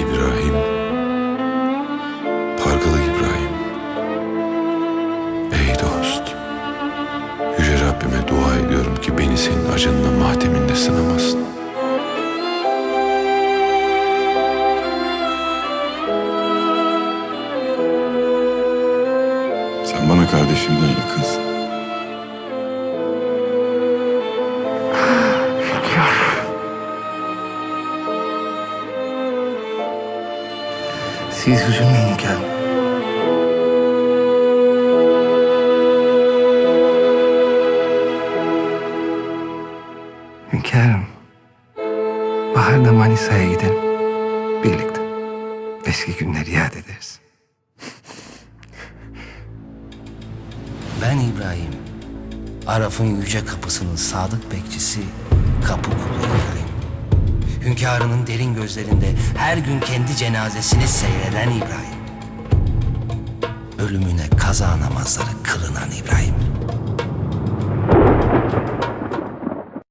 İbrahim. Pargalı İbrahim. Ey dost. Yüce Rabbime dua ediyorum ki beni senin acınla mateminde sınamasın. Sen bana kardeşimden yakınsın. Siz üzülmeyin hünkârım. Hünkârım. Baharda Manisa'ya gidelim. Birlikte. Eski günleri yad ederiz. Ben İbrahim. Araf'ın yüce kapısının sadık bekçisi, kapı kulu İbrahim. Hünkârının derin gözlerinde her gün kendi cenazesini seyreden İbrahim. Ölümüne kaza namazları kılınan İbrahim.